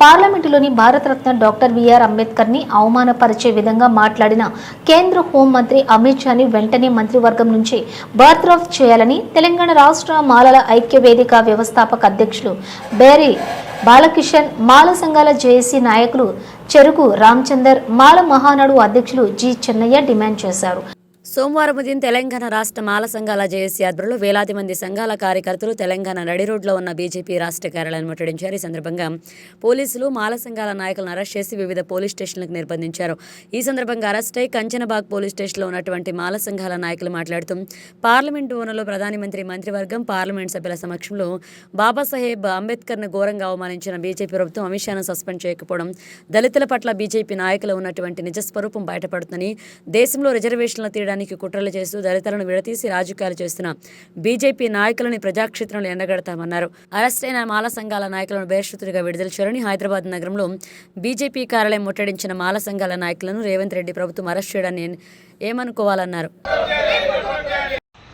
పార్లమెంటులోని Bharat Ratna doctor B R అంబేద్కర్ని అవమానపరిచే విధంగా మాట్లాడిన కేంద్ర హోంమంత్రి అమిత్ షాని వెంటనే మంత్రివర్గం నుంచి బర్త్రాఫ్ చేయాలని తెలంగాణ రాష్ట్ర మాలల ఐక్య వేదిక వ్యవస్థాపక అధ్యక్షులు బేరి బాలకిషన్ మాల సంఘాల జేఏసీ నాయకులు చెరుకు రామచందర్ మాల మహానాడు అధ్యక్షులు జి. చెన్నయ్య డిమాండ్ చేశారు. సోమవారం ఉదయం తెలంగాణ రాష్ట్ర మాల సంఘాల జేఏసీ ఆధ్వర్యంలో వేలాది మంది సంఘాల కార్యకర్తలు తెలంగాణ నడి రోడ్లో ఉన్న బీజేపీ రాష్ట్ర కార్యాలయాన్ని ముట్టడించారు. ఈ సందర్భంగా పోలీసులు మాల సంఘాల నాయకులను అరెస్ట్ చేసి వివిధ పోలీస్ స్టేషన్లకు నిర్బంధించారు. ఈ సందర్భంగా అరెస్ట్ అయి కంచనబాగ్ పోలీస్ స్టేషన్లో ఉన్నటువంటి మాల సంఘాల నాయకులు మాట్లాడుతూ పార్లమెంటు ఓనర్లో ప్రధానమంత్రి మంత్రివర్గం పార్లమెంట్ సభ్యుల సమక్షంలో బాబాసాహెబ్ అంబేద్కర్ను ఘోరంగా అవమానించిన బీజేపీ ప్రభుత్వం అమిత్ షాను సస్పెండ్ చేయకపోవడం దళితుల పట్ల బీజేపీ నాయకులు ఉన్నటువంటి నిజస్వరూపం బయటపడుతుందని దేశంలో రిజర్వేషన్లు తీయడానికి కుట్రలు చేస్తూ దళితులను విడతీసి రాజకీయాలు చేస్తున్న బీజేపీ నాయకులని ప్రజాక్షేత్రంలో ఎండగడతామన్నారు. అరెస్ట్ అయిన మాల సంఘాల నాయకులను బేషరతులుగా విడుదల చేయాలని హైదరాబాద్ నగరంలో బీజేపీ కార్యాలయం ముట్టడించిన మాల సంఘాల నాయకులను రేవంత్ రెడ్డి ప్రభుత్వం అరెస్ట్ చేయడాన్ని ఏమనుకోవాలన్నారు.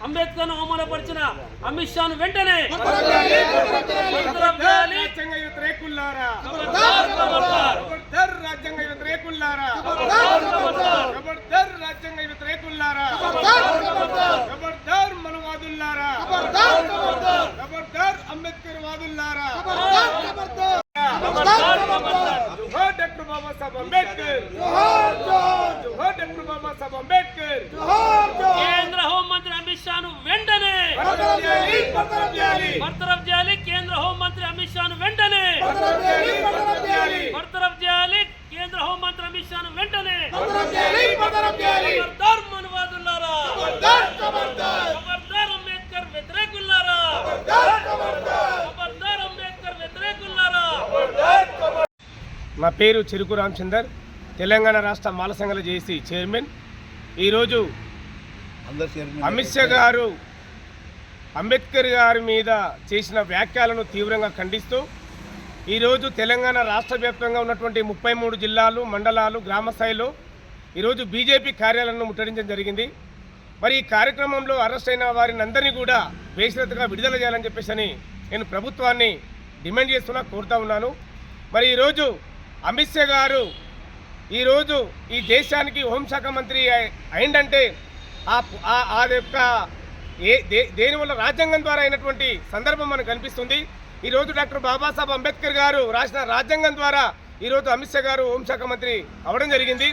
అంబేద్కర్ అవమానపరిచిన అమిత్ షాను వెంటనే. రాజ్యాంగ వ్యతిరేకులారా ಜಮಾದಿಲ್ಲಾರ ಡಾಕ್ಟರ್ ಬಾಬಾ ಸಾಹೇಬ್ ಅಂಬೇಡ್ಕರ್ నా పేరు చెరుకు రామచందర్ తెలంగాణ రాష్ట్ర మాల సంఘాల జేసీ చైర్మన్. ఈరోజు అమిత్ షా గారు అంబేద్కర్ గారి మీద చేసిన వ్యాఖ్యలను తీవ్రంగా ఖండిస్తూ ఈరోజు తెలంగాణ రాష్ట్ర వ్యాప్తంగా ఉన్నటువంటి ముప్పై మూడు జిల్లాలు మండలాలు గ్రామ స్థాయిలో ఈరోజు బీజేపీ కార్యాలయాలను ముట్టడించడం జరిగింది. మరి ఈ కార్యక్రమంలో అరెస్ట్ అయిన వారిని అందరినీ కూడా బేషరతుగా విడుదల చేయాలని చెప్పేసి అని నేను ప్రభుత్వాన్ని డిమాండ్ చేస్తున్నా కోరుతా ఉన్నాను. మరి ఈరోజు అమిత్ షా గారు ఈరోజు ఈ దేశానికి హోంశాఖ మంత్రి అయిందంటే ఆ ఆ యొక్క ఏ దే దేనివల్ల రాజ్యాంగం ద్వారా అయినటువంటి సందర్భం మనకు కనిపిస్తుంది. ఈరోజు డాక్టర్ బాబాసాహెబ్ అంబేద్కర్ గారు రాసిన రాజ్యాంగం ద్వారా ఈరోజు అమిత్ షా గారు హోంశాఖ మంత్రి అవడం జరిగింది.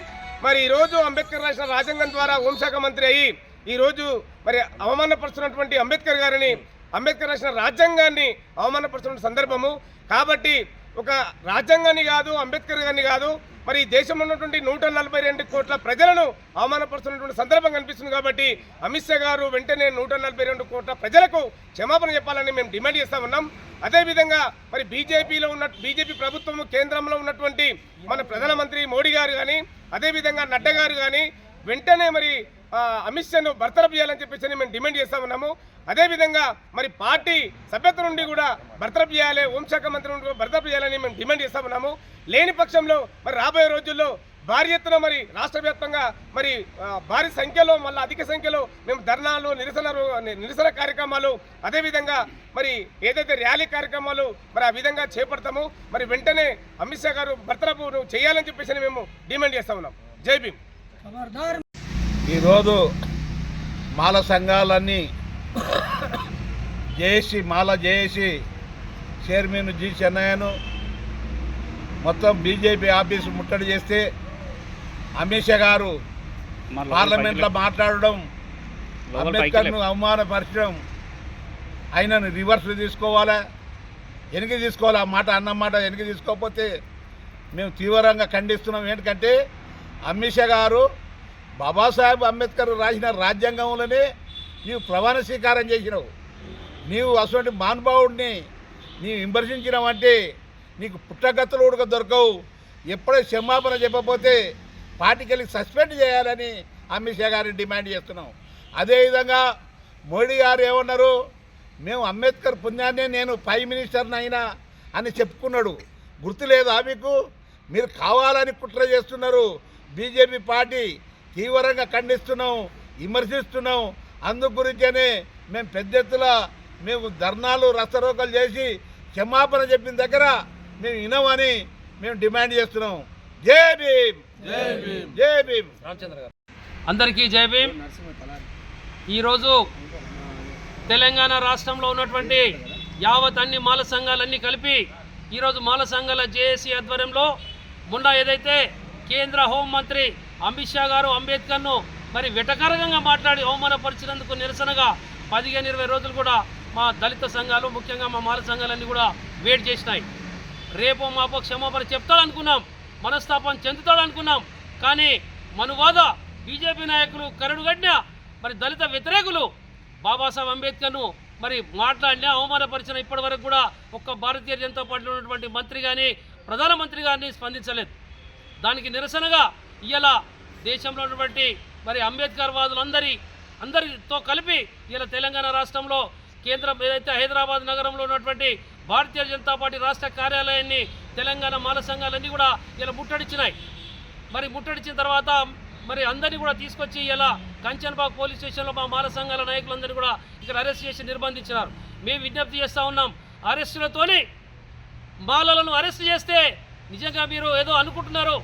మరి ఈరోజు అంబేద్కర్ రాసిన రాజ్యాంగం ద్వారా హోంశాఖ మంత్రి అయ్యి ఈరోజు మరి అవమానపరుస్తున్నటువంటి అంబేద్కర్ గారిని అంబేద్కర్ రాసిన రాజ్యాంగాన్ని అవమానపరుస్తున్న సందర్భము. కాబట్టి ఒక రాజ్యాంగాన్ని కాదు అంబేద్కర్ గారిని కాదు మరి దేశం దేశంలో ఉన్నటువంటి నూట నలభై రెండు కోట్ల ప్రజలను అవమానపరుస్తున్నటువంటి సందర్భం కనిపిస్తుంది కాబట్టి అమిత్ షా గారు వెంటనే నూట నలభై రెండు కోట్ల ప్రజలకు క్షమాపణ చెప్పాలని మేము డిమాండ్ చేస్తా ఉన్నాం. అదేవిధంగా మరి బీజేపీలో ఉన్న బీజేపీ ప్రభుత్వం కేంద్రంలో ఉన్నటువంటి మన ప్రధానమంత్రి మోడీ గారు కానీ అదేవిధంగా నడ్డా గారు కానీ వెంటనే మరి ఆ, అమిత్ షాను బర్తరఫ్ చేయాలని చెప్పేసి మేము డిమాండ్ చేస్తా ఉన్నాము. అదేవిధంగా మరి పార్టీ సభ్యత్వం నుండి కూడా బర్తరఫ్ చేయాలి హోంశాఖ మంత్రి నుండి కూడా బర్తరఫ్ చేయాలని మేము డిమాండ్ చేస్తా ఉన్నాము. లేని పక్షంలో మరి రాబోయే రోజుల్లో భారీ ఎత్తున మరి రాష్ట్ర వ్యాప్తంగా మరి భారీ సంఖ్యలో మళ్ళీ అధిక సంఖ్యలో మేము ధర్నాలు నిరసన నిరసన కార్యక్రమాలు అదేవిధంగా మరి ఏదైతే ర్యాలీ కార్యక్రమాలు మరి ఆ విధంగా చేపడతాము మరి వెంటనే అమిత్ షా గారు భర్తరపు చేయాలని చెప్పేసి అని మేము డిమాండ్ చేస్తా ఉన్నాం. జై భీమ్. ఈరోజు మాల సంఘాలన్నీ JAC Mala JAC chairman G చెన్నయ్యను మొత్తం బీజేపీ ఆఫీసు ముట్టడి చేస్తే అమిత్ షా గారు పార్లమెంట్లో మాట్లాడడం అంబేద్కర్ను అవమానపరచడం ఆయనను రివర్స్ తీసుకోవాలా? వెనక్కి తీసుకోవాలి? ఆ మాట అన్న మాట వెనక్కి తీసుకోకపోతే మేము తీవ్రంగా ఖండిస్తున్నాం. ఏంటంటే అమిత్ షా గారు బాబాసాహెబ్ అంబేద్కర్ రాసిన రాజ్యాంగంలోనే నీవు ప్రమాణ స్వీకారం చేసినావు. నీవు అటువంటి మహానుభావుడిని నీవు విమర్శించినావంటే నీకు పుట్టగతులు ఉడక దొరకవు. ఎప్పుడో క్షమాపణ చెప్పకపోతే పార్టీకి సస్పెండ్ చేయాలని అమిత్ షా గారిని డిమాండ్ చేస్తున్నాం. అదేవిధంగా మోడీ గారు ఏమన్నారు? మేము అంబేద్కర్ పుణ్యాన్నే నేను ప్రైమ్ మినిస్టర్ని అయినా అని చెప్పుకున్నాడు. గుర్తులేదా మీకు? మీరు కావాలని కుట్ర చేస్తున్నారు. బీజేపీ పార్టీ తీవ్రంగా ఖండిస్తున్నాం విమర్శిస్తున్నాం. అందు గురించనే మేము పెద్ద ఎత్తున మేము ధర్నాలు రస్తరోకలు చేసి క్షమాపణ చెప్పిన దగ్గర మేము వినమని మేము డిమాండ్ చేస్తున్నాం. జై భీమ్! జై భీమ్! అందరికీ జై భీమ్! ఈరోజు తెలంగాణ రాష్ట్రంలో ఉన్నటువంటి యావత్ అన్ని మాల సంఘాలన్నీ కలిపి ఈరోజు మాల సంఘాల జేఏసీ ఆధ్వర్యంలో మొన్న ఏదైతే కేంద్ర హోంమంత్రి అమిత్ షా గారు అంబేద్కర్ను మరి వెటకరంగా మాట్లాడి అవమానపరిచినందుకు నిరసనగా పదిహేను ఇరవై రోజులు కూడా మా దళిత సంఘాలు ముఖ్యంగా మా మాల సంఘాలన్నీ కూడా వెయిట్ చేసినాయి. రేపు మాపో క్షమాపణ చెప్తాడనుకున్నాం మనస్తాపం చెందుతాడనుకున్నాం కానీ మనువాద బీజేపీ నాయకులు కరుడుగడ్డ మరి దళిత వ్యతిరేకులు బాబాసాహెబ్ అంబేద్కర్ను మరి మాట్లాడినా అవమానపరిచిన ఇప్పటి వరకు కూడా ఒక్క భారతీయ జనతా పార్టీలో ఉన్నటువంటి మంత్రి కానీ ప్రధానమంత్రి గారిని స్పందించలేదు. దానికి నిరసనగా ఇలా దేశంలో ఉన్నటువంటి మరి అంబేద్కర్ వాదులందరి అందరితో కలిపి ఇలా తెలంగాణ రాష్ట్రంలో కేంద్రం ఏదైతే హైదరాబాద్ నగరంలో ఉన్నటువంటి భారతీయ జనతా పార్టీ రాష్ట్ర కార్యాలయాన్ని తెలంగాణ మాల సంఘాలన్నీ కూడా ఇలా ముట్టడిచ్చినాయి. మరి ముట్టడిచ్చిన తర్వాత మరి అందరినీ కూడా తీసుకొచ్చి ఇలా కంచన్బాగ్ పోలీస్ స్టేషన్లో మా మాల సంఘాల నాయకులందరినీ కూడా ఇక్కడ అరెస్ట్ చేసి నిర్బంధించినారు. మేము విజ్ఞప్తి చేస్తూ ఉన్నాం అరెస్టులతోని మాలలను అరెస్ట్ చేస్తే నిజంగా మీరు ఏదో అనుకుంటున్నారు.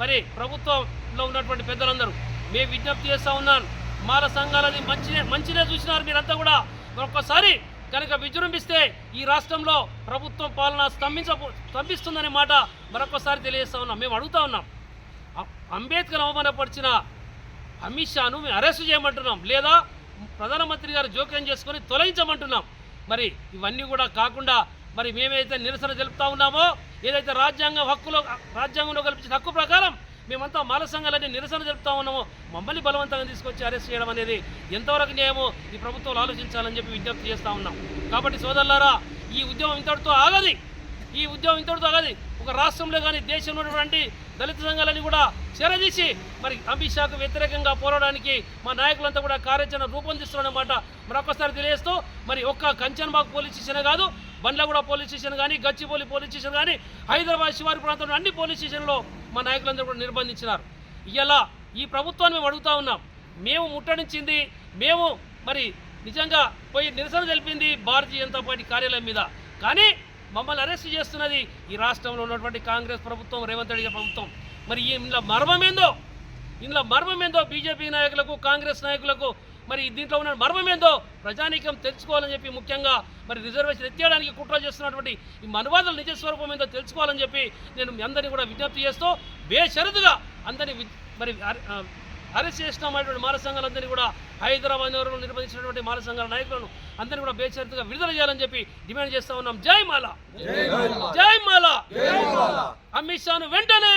మరి ప్రభుత్వంలో ఉన్నటువంటి పెద్దలందరూ మేము విజ్ఞప్తి చేస్తూ ఉన్నాను మాల సంఘాలని మంచినే మంచినే చూసినారు మీరంతా కూడా. ఒక్కసారి కనుక విజృంభిస్తే ఈ రాష్ట్రంలో ప్రభుత్వం పాలన స్తంభించ స్తంభిస్తుందనే మాట మరొకసారి తెలియజేస్తూ ఉన్నాం. మేము అడుగుతా ఉన్నాం అంబేద్కర్ అవమానపరిచిన అమిత్ షాను మేము అరెస్ట్ చేయమంటున్నాం లేదా ప్రధానమంత్రి గారు జోక్యం చేసుకొని తొలగించమంటున్నాం. మరి ఇవన్నీ కూడా కాకుండా మరి మేమైతే నిరసన తెలుపుతా ఉన్నామో ఏదైతే రాజ్యాంగ హక్కులో రాజ్యాంగంలో కల్పించిన హక్కు ప్రకారం మేమంతా మాల సంఘాలన్నీ నిరసన జరుపుతా ఉన్నామో మమ్మల్ని బలవంతంగా తీసుకొచ్చి అరెస్ట్ చేయడం అనేది ఎంతవరకు న్యాయమో ఈ ప్రభుత్వాలు ఆలోచించాలని చెప్పి విజ్ఞప్తి చేస్తూ ఉన్నాం. కాబట్టి సోదరులారా ఈ ఉద్యమం ఇంతటితో ఆగది. ఈ ఉద్యమం ఇంతటితో ఆగది. ఒక రాష్ట్రంలో కానీ దేశంలో ఉన్నటువంటి దళిత సంఘాలని కూడా చేరదీసి మరి అమిత్ షాకు వ్యతిరేకంగా పోరాడడానికి మా నాయకులంతా కూడా కార్యాచరణ రూపొందిస్తున్నారన్నమాట. మరొకసారి తెలియజేస్తూ మరి ఒక్క కంచన్బాగ్ పోలీస్ స్టేషన్ కాదు బండ్లగూడ పోలీస్ స్టేషన్ కానీ గచ్చిబౌలి పోలీస్ స్టేషన్ కానీ హైదరాబాద్ శివారి ప్రాంతంలో అన్ని పోలీస్ స్టేషన్లో మా నాయకులందరూ కూడా నిర్బంధించినారు. ఇలా ఈ ప్రభుత్వాన్ని మేము అడుగుతా ఉన్నాం. మేము ముట్టడించింది మేము మరి నిజంగా పోయి నిరసన తెలిపింది భారతీయ జనతా పార్టీ కార్యాలయం మీద. కానీ మమ్మల్ని అరెస్ట్ చేస్తున్నది ఈ రాష్ట్రంలో ఉన్నటువంటి కాంగ్రెస్ ప్రభుత్వం రేవంత్ రెడ్డి ప్రభుత్వం. మరి ఇందులో మర్మం ఏందో? ఇందులో మర్మం ఏందో? బీజేపీ నాయకులకు కాంగ్రెస్ నాయకులకు మరి దీంట్లో ఉన్న మర్మం ఏందో ప్రజానీకం తెలుసుకోవాలని చెప్పి ముఖ్యంగా మరి రిజర్వేషన్ ఎత్తేయడానికి కుట్ర చేస్తున్నటువంటి ఈ మనువాదుల నిజ స్వరూపం ఏందో తెలుసుకోవాలని చెప్పి నేను మీ అందరినీ కూడా విజ్ఞప్తి చేస్తూ బేషరతుగా అందరినీ మరి అరెస్ట్ చేసినటువంటి మాల సంఘాలందరినీ కూడా హైదరాబాద్ నగరంలో నిర్వహించినటువంటి మాల సంఘాల నాయకులను అందరినీ కూడా బేషరతుగా విడుదల చేయాలని చెప్పి డిమాండ్ చేస్తా ఉన్నాం. జై మాల. జై మాల. అమిత్ షాను వెంటనే